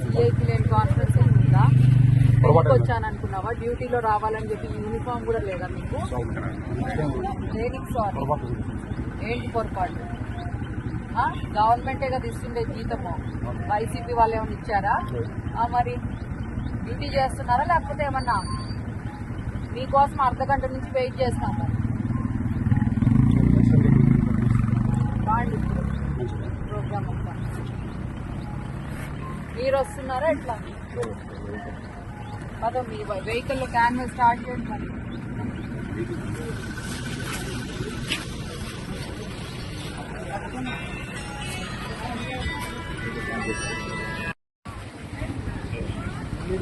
సిఐకి లేని కాన్ఫిడెన్స్ ఏమి ఉందా? పెళ్ళికి వచ్చాను అనుకున్నావా డ్యూటీలో రావాలని చెప్పి యూనిఫామ్ కూడా లేదా మీకు? దేనికి సారీ. ఏంటి పొరపాటు? గవర్నమెంటే కదా ఇస్తుండే జీతము. వైసీపీ వాళ్ళు ఏమైనా ఇచ్చారా? మరి డ్యూటీ చేస్తున్నారా? లేకపోతే ఏమన్నా మీకోసం అర్ధ గంట నుంచి వెయిట్ చేస్తాం బాగుంది ప్రోగ్రామ్ అంతా మీరు వస్తున్నారా ఎట్లా అదో మీ వెహికల్ క్యాన్వల్ స్టార్ట్ చేయండి మరి? ఏ?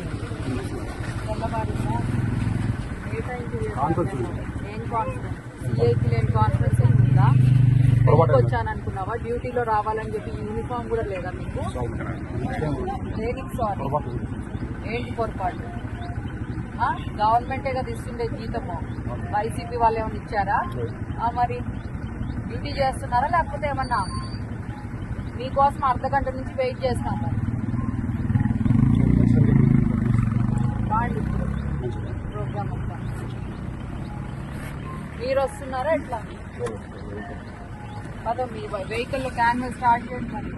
కాన్ఫరెన్స్. ఏం సిఐకి లేని కాన్ఫిడెన్స్ ఏమి ఉందా వచ్చాను అనుకున్నావా డ్యూటీలో రావాలని చెప్పి యూనిఫామ్ కూడా లేదా మీకు? దేనికి సారీ ఏంటి పొరపాటు? గవర్నమెంటే కదా ఇస్తుండే జీతము. వైసీపీ వాళ్ళు ఏమైనా ఇచ్చారా? మరి డ్యూటీ చేస్తున్నారా లేకపోతే ఏమన్నా మీకోసం అర్ధ గంట నుంచి వెయిట్ చేస్తాం మరి ప్రోగ్రామ్ మీరు వస్తున్నారా ఎట్లా? అదో మీ వెహికల్ క్యాన్వల్ స్టార్ట్ చేయండి మరి